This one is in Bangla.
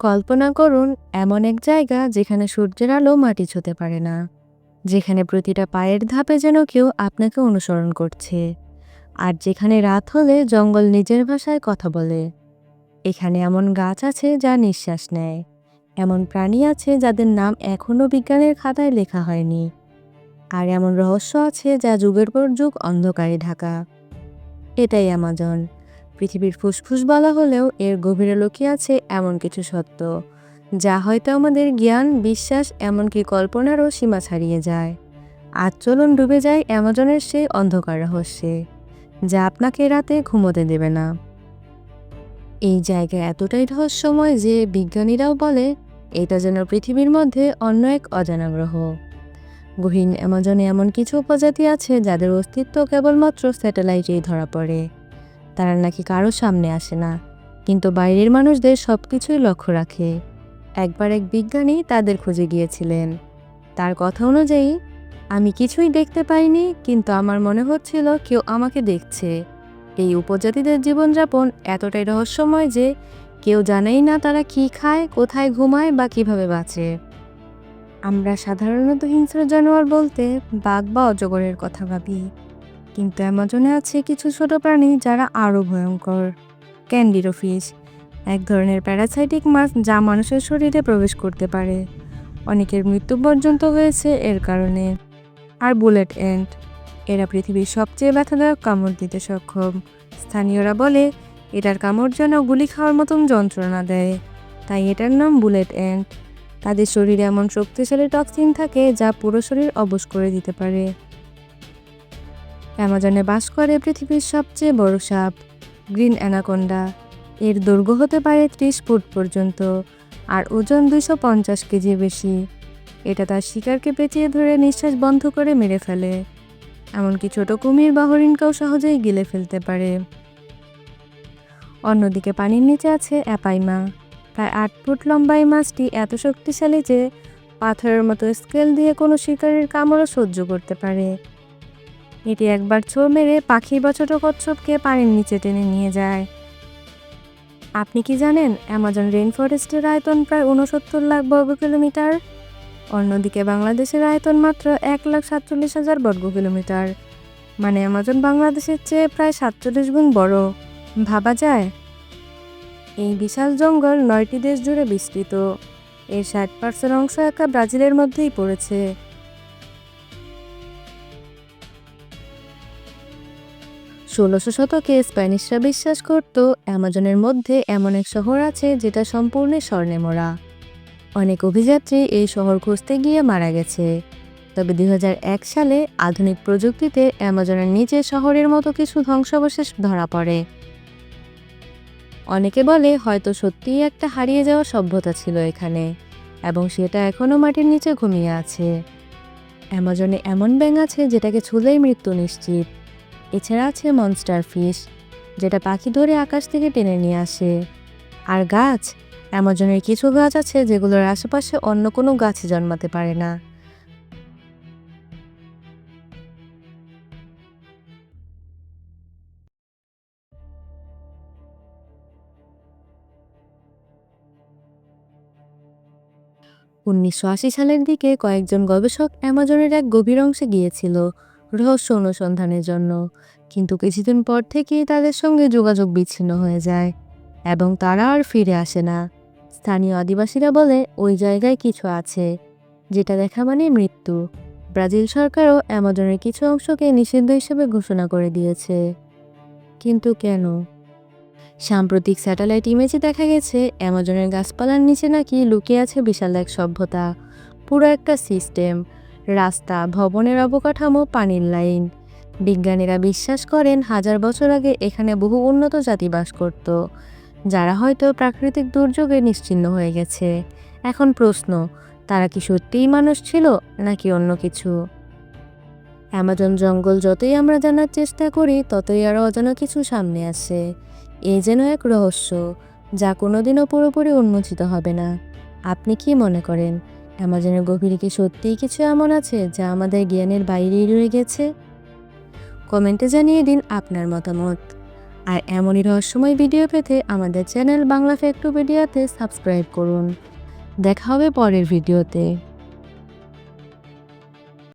কল্পনা করুন, এমন এক জায়গা যেখানে সূর্যের আলো মাটি ছুঁতে পারে না, যেখানে প্রতিটা পায়ের ধাপে যেন কেউ আপনাকে অনুসরণ করছে, আর যেখানে রাত হলে জঙ্গল নিজের ভাষায় কথা বলে। এখানে এমন গাছ আছে যা নিঃশ্বাস নেয়, এমন প্রাণী আছে যাদের নাম এখনও বিজ্ঞানের খাতায় লেখা হয়নি, আর এমন রহস্য আছে যা যুগের পর যুগ অন্ধকারে ঢাকা। এটাই অ্যামাজন পৃথিবীর ফুসফুস বলা হলেও এর গভীরে লুকিয়ে আছে এমন কিছু সত্য, যা হয়তো আমাদের জ্ঞান, বিশ্বাস, এমনকি কল্পনারও সীমা ছাড়িয়ে যায়। আজ চলুন ডুবে যায় অ্যামাজনের সেই অন্ধকার রহস্যে, যা আপনাকে রাতে ঘুমোতে দেবে না। এই জায়গা এতটাই রহস্যময় যে বিজ্ঞানীরাও বলে, এটা যেন পৃথিবীর মধ্যে অন্য এক অজানা গ্রহ। গহীন অ্যামাজনে এমন কিছু উপজাতি আছে যাদের অস্তিত্ব কেবলমাত্র স্যাটেলাইটেই ধরা পড়ে। তারা নাকি কারও সামনে আসে না। কিন্তু বাইরের মানুষদের সব কিছুই লক্ষ্য রাখে। একবার এক বিজ্ঞানী তাদের খুঁজে গিয়েছিলেন। তার কথা অনুযায়ী, আমি কিছুই দেখতে পাইনি, কিন্তু আমার মনে হচ্ছিল কেউ আমাকে দেখছে। এই উপজাতিদের জীবনযাপন এতটাই রহস্যময় যে কেউ জানেই না তারা কি খায়, কোথায় ঘুমায় বা কীভাবে বাঁচে। আমরা সাধারণত হিংস্র জানোয়ার বলতে বাঘ বা অজগরের কথা ভাবি। কিন্তু অ্যামাজনে আছে কিছু ছোট প্রাণী যারা আরও ভয়ঙ্কর। ক্যান্ডিরো ফিশ এক ধরনের প্যারাসাইটিক মাছ যা মানুষের শরীরে প্রবেশ করতে পারে। অনেকের মৃত্যু পর্যন্ত হয়েছে এর কারণে। আর বুলেট এন্ড, এরা পৃথিবীর সবচেয়ে ব্যথাদায়ক কামড় দিতে সক্ষম। স্থানীয়রা বলে, এটার কামড় যেন গুলি খাওয়ার মতন যন্ত্রণা দেয়। তাই এটার নাম বুলেট এন্ড। তাদের শরীরে এমন শক্তিশালী টক্সিন থাকে যা পুরো শরীর অবশ করে দিতে পারে। অ্যামাজনে বাস করে পৃথিবীর সবচেয়ে বড় সাপ, গ্রিন অ্যানাকোন্ডা। এর দৈর্ঘ্য হতে পারে ত্রিশ ফুট পর্যন্ত, আর ওজন দুইশো পঞ্চাশ কেজি বেশি। এটা তার শিকারকে পেঁচিয়ে ধরে নিঃশ্বাস বন্ধ করে মেরে ফেলে। এমনকি ছোট কুমির বা হরিণকেও সহজেই গিলে ফেলতে পারে। অন্যদিকে পানির নিচে আছে অ্যাপাইমা। প্রায় আট ফুট লম্বা এই মাছটি এত শক্তিশালী যে পাথরের মতো স্কেল দিয়ে কোনো শিকারের কামড়ও সহ্য করতে পারে। এটি একবার ছো মেরে পাখি বা ছোট কচ্ছপকে পানির নিচে টেনে নিয়ে যায়। আপনি কি জানেন, অ্যামাজন রেইন ফরেস্টের আয়তন প্রায় উনসত্তর লাখ বর্গ কিলোমিটার? অন্যদিকে বাংলাদেশের আয়তন মাত্র এক লাখ সাতচল্লিশ হাজার বর্গ কিলোমিটার। মানে অ্যামাজন বাংলাদেশের চেয়ে প্রায় সাতচল্লিশ গুণ বড়। ভাবা যায়? এই বিশাল জঙ্গল নয়টি দেশ জুড়ে বিস্তৃত। এর ষাট পার্সেন্ট অংশ একা ব্রাজিলের মধ্যেই পড়েছে। ষোলোশো শতকে স্প্যানিশরা বিশ্বাস করত, অ্যামাজনের মধ্যে এমন এক শহর আছে যেটা সম্পূর্ণ স্বর্ণে মোড়া। অনেক অভিযাত্রী এই শহর খুঁজতে গিয়ে মারা গেছে। তবে দুই হাজার এক সালে আধুনিক প্রযুক্তিতে অ্যামাজনের নিচে শহরের মতো কিছু ধ্বংসাবশেষ ধরা পড়ে। অনেকে বলে হয়তো সত্যিই একটা হারিয়ে যাওয়া সভ্যতা ছিল এখানে, এবং সেটা এখনও মাটির নিচে ঘুমিয়ে আছে। অ্যামাজনে এমন ব্যাঙ আছে যেটাকে ছুলেই মৃত্যু নিশ্চিত। এছাড়া আছে মনস্টার ফিশ যেটা পাখি ধরে আকাশ থেকে টেনে নিয়ে আসে। আর গাছ, অ্যামাজনের কিছু গাছ আছে যেগুলোর আশেপাশে অন্য কোনো গাছে জন্মাতে পারে না। উনিশশো আশি সালের দিকে কয়েকজন গবেষক অ্যামাজনের এক গভীর অংশে গিয়েছিল। রহস্য অনুসন্ধানের জন্য। কিন্তু কিছুদিন পর থেকেই তাদের সঙ্গে যোগাযোগ বিচ্ছিন্ন হয়ে যায় এবং তারা আর ফিরে আসে না। স্থানীয় আদিবাসীরা বলে, ওই জায়গায় কিছু আছে, যেটা দেখা মানে মৃত্যু। ব্রাজিল সরকারও অ্যামাজনের কিছু অংশকে নিষিদ্ধ হিসেবে ঘোষণা করে দিয়েছে। কিন্তু কেন? সাম্প্রতিক স্যাটেলাইট ইমেজে দেখা গেছে, অ্যামাজনের গাছপালার নিচে নাকি লুকিয়ে আছে বিশাল এক সভ্যতা। পুরো একটা সিস্টেম। রাস্তা, ভবনের অবকাঠামো, পানির লাইন। বিজ্ঞানীরা বিশ্বাস করেন, হাজার বছর আগে এখানে বহু উন্নত জাতি বাস করত, যারা হয়তো প্রাকৃতিক দুর্যোগে নিশ্চিহ্ন হয়ে গেছে। এখন প্রশ্ন, তারা কি সত্যিই মানুষ ছিল, নাকি অন্য কিছু? অ্যামাজন জঙ্গল যতই আমরা জানার চেষ্টা করি, ততই আরও অজানা কিছু সামনে আসে। এ যেন এক রহস্য, যা কোনোদিনও পুরোপুরি উন্মোচিত হবে না। আপনি কি মনে করেন অ্যামাজনের গভীরে কি সত্যিই কিছু এমন আছে যা আমাদের জ্ঞানের বাইরেই রয়ে গেছে? কমেন্টে জানিয়ে দিন আপনার মতামত। আর এমনই রহস্যময় ভিডিও পেতে আমাদের চ্যানেল বাংলা ফ্যাক্টুপিডিয়াতে সাবস্ক্রাইব করুন। দেখা হবে পরের ভিডিওতে।